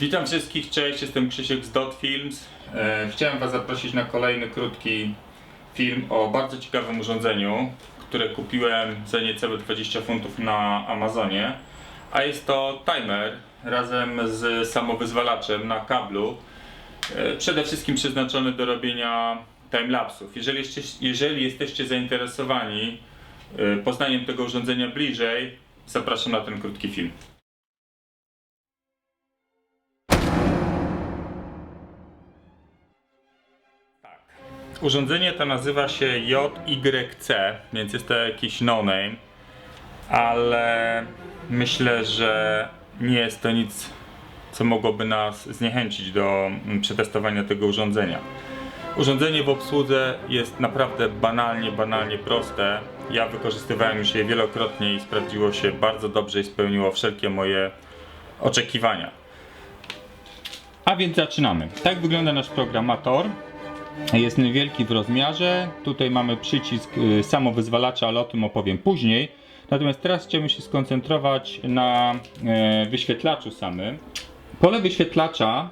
Witam wszystkich, cześć, jestem Krzysiek z Dot Films. E, chciałem Was zaprosić na kolejny krótki film o bardzo ciekawym urządzeniu, które kupiłem za niecałe 20 funtów na Amazonie. A jest to timer razem z samowyzwalaczem na kablu. E, przede wszystkim przeznaczony do robienia timelapsów. Jeżeli, jesteś- jeżeli jesteście zainteresowani e, poznaniem tego urządzenia bliżej, zapraszam na ten krótki film. Urządzenie to nazywa się JYC, więc jest to jakiś no-name, ale myślę, że nie jest to nic, co mogłoby nas zniechęcić do mm, przetestowania tego urządzenia. Urządzenie w obsłudze jest naprawdę banalnie, banalnie proste. Ja wykorzystywałem już je wielokrotnie i sprawdziło się bardzo dobrze i spełniło wszelkie moje oczekiwania. A więc zaczynamy. Tak wygląda nasz programator. Jest niewielki w rozmiarze. Tutaj mamy przycisk y, samowyzwalacza, ale o tym opowiem później. Natomiast teraz chciałbym się skoncentrować na e, wyświetlaczu samym. Pole wyświetlacza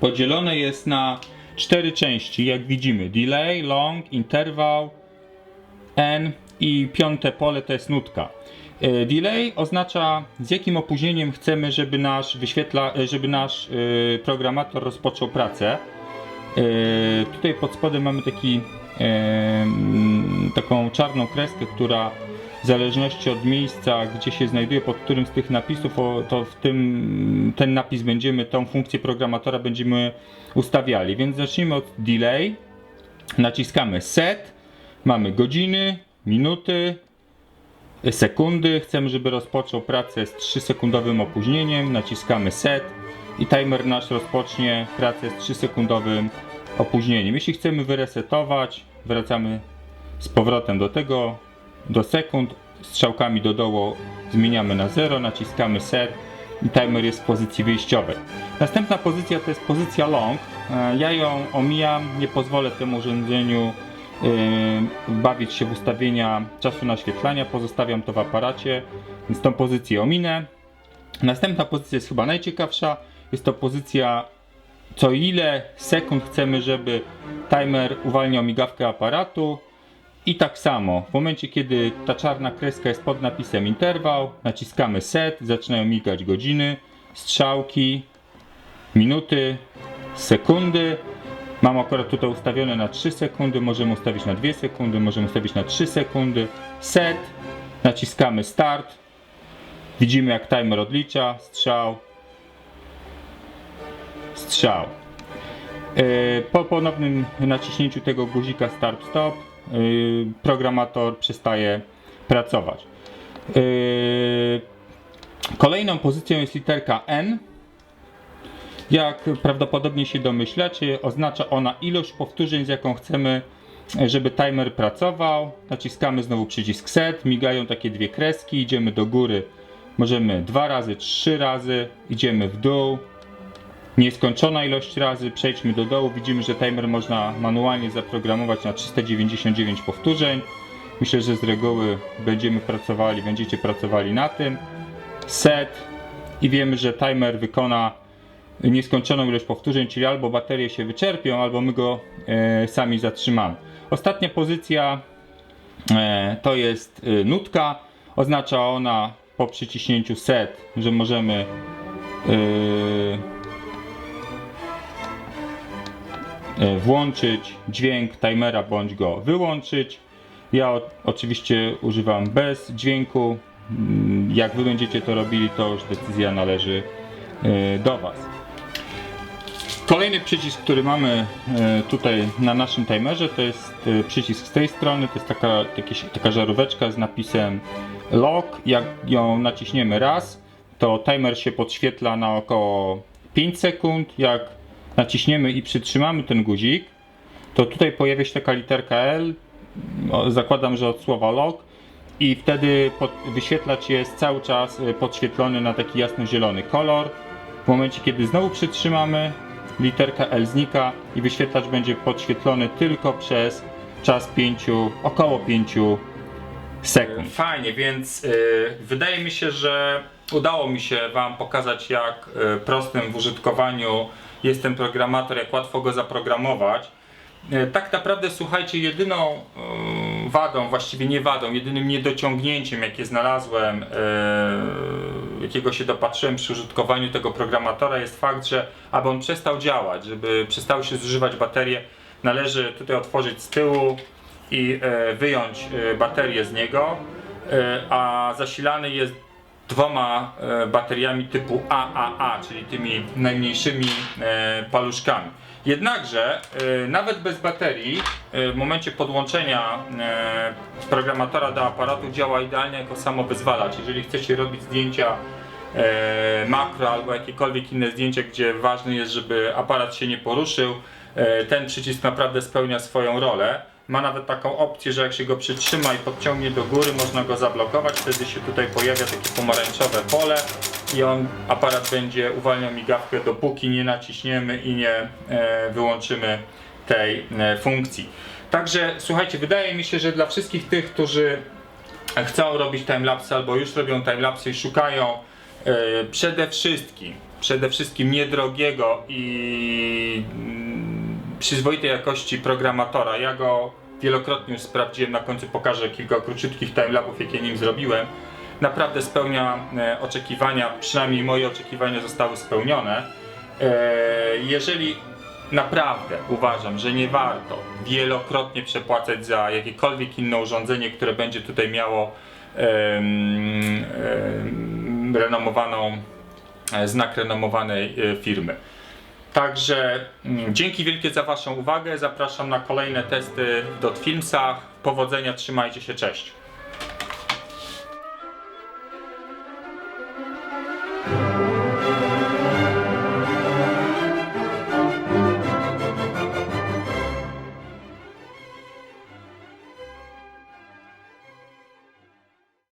podzielone jest na cztery części, jak widzimy. Delay, long, interwał, N i piąte pole to jest nutka. E, Delay oznacza z jakim opóźnieniem chcemy, żeby nasz wyświetla, e, żeby nasz programator rozpoczął pracę. E, tutaj pod spodem mamy taki, e, mm, taką czarną kreskę, która w zależności od miejsca, gdzie się znajduje, pod którym z tych napisów, to w tym ten napis będziemy, tą funkcję programatora będziemy ustawiali. Więc zacznijmy od delay. Naciskamy set, mamy godziny, minuty, sekundy. Chcemy, żeby rozpoczął pracę z 3 sekundowym opóźnieniem. Naciskamy set i timer nasz rozpocznie pracę z 3 sekundowym opóźnieniem. Jeśli chcemy wyresetować, wracamy z powrotem do tego, do sekund, strzałkami do dołu zmieniamy na 0, naciskamy set i timer jest w pozycji wyjściowej. Następna pozycja to jest pozycja long. E, Ja ją omijam, nie pozwolę temu urządzeniu yy, bawić się w ustawienia czasu naświetlania, pozostawiam to w aparacie, więc tą pozycję ominę. Następna pozycja jest chyba najciekawsza. Jest to pozycja co ile sekund chcemy, żeby timer uwalniał migawkę aparatu. I tak samo, w momencie kiedy ta czarna kreska jest pod napisem interwał, naciskamy set, zaczynają migać godziny, strzałki, minuty, sekundy. Mam akurat tutaj ustawione na 3 sekundy, możemy ustawić na 2 sekundy, możemy ustawić na 3 sekundy. Set, naciskamy start. Widzimy jak timer odlicza, strzał, strzał. Yy, Po ponownym naciśnięciu tego guzika start stop yy, programator przestaje pracować. Yy, Kolejną pozycją jest literka N. Jak prawdopodobnie się domyślacie, oznacza ona ilość powtórzeń, z jaką chcemy, żeby timer pracował. Naciskamy znowu przycisk set, migają takie dwie kreski, idziemy do góry. Możemy dwa razy, trzy razy, idziemy w dół, nieskończona ilość razy, przejdźmy do dołu, widzimy, że timer można manualnie zaprogramować na 399 powtórzeń. Myślę, że z reguły będziemy pracowali, będziecie pracowali na tym. Set i wiemy, że timer wykona nieskończoną ilość powtórzeń, czyli albo baterie się wyczerpią, albo my go e, sami zatrzymamy. Ostatnia pozycja e, to jest e, nutka. Oznacza ona po przyciśnięciu set, że możemy e, włączyć dźwięk timera bądź go wyłączyć. Ja o, oczywiście używam bez dźwięku. Mm, Jak wy będziecie to robili, to już decyzja należy e, do was. Kolejny przycisk, który mamy e, tutaj na naszym timerze, to jest e, przycisk z tej strony. To jest taka, taka żaróweczka z napisem lock. Jak ją naciśniemy raz, to timer się podświetla na około 5 sekund. Jak naciśniemy i przytrzymamy ten guzik, to tutaj pojawia się taka literka L. Zakładam, że od słowa lock. I wtedy pod, wyświetlacz jest cały czas e, podświetlony na taki jasno-zielony kolor. W momencie, kiedy znowu przytrzymamy, literka L znika i wyświetlacz będzie podświetlony tylko przez czas 5, około 5 sekund. Fajnie, więc y, wydaje mi się, że udało mi się Wam pokazać, jak y, prostym w użytkowaniu jest ten programator, jak łatwo go zaprogramować. Y, tak naprawdę, słuchajcie, jedyną y, wadą, właściwie nie wadą, jedynym niedociągnięciem, jakie znalazłem, y, jakiego się dopatrzyłem przy użytkowaniu tego programatora, jest fakt, że aby on przestał działać, żeby przestały się zużywać baterie, należy tutaj otworzyć z tyłu i e, wyjąć e, baterię z niego, e, a zasilany jest dwoma e, bateriami typu AAA, czyli tymi najmniejszymi e, paluszkami. Jednakże e, nawet bez baterii w momencie podłączenia programatora do aparatu działa idealnie jako samowyzwalacz. Jeżeli chcecie robić zdjęcia makro albo jakiekolwiek inne zdjęcie, gdzie ważne jest, żeby aparat się nie poruszył, ten przycisk naprawdę spełnia swoją rolę. Ma nawet taką opcję, że jak się go przytrzyma i podciągnie do góry, można go zablokować. Wtedy się tutaj pojawia takie pomarańczowe pole i on, aparat będzie uwalniał migawkę, dopóki nie naciśniemy i nie e, wyłączymy tej e, funkcji. Także słuchajcie, wydaje mi się, że dla wszystkich tych, którzy chcą robić timelapse albo już robią timelapse i szukają e, przede wszystkim, przede wszystkim niedrogiego i przyzwoitej jakości programatora. Ja go wielokrotnie już sprawdziłem, na końcu pokażę kilka króciutkich timelapów, jakie nim zrobiłem. Naprawdę spełnia e, oczekiwania, przynajmniej moje oczekiwania zostały spełnione. E, jeżeli naprawdę uważam, że nie warto wielokrotnie przepłacać za jakiekolwiek inne urządzenie, które będzie tutaj miało renomowaną, e, znak renomowanej firmy. Także mm, dzięki wielkie za Waszą uwagę. Zapraszam na kolejne testy w Dotfilmsach. Powodzenia, trzymajcie się, cześć.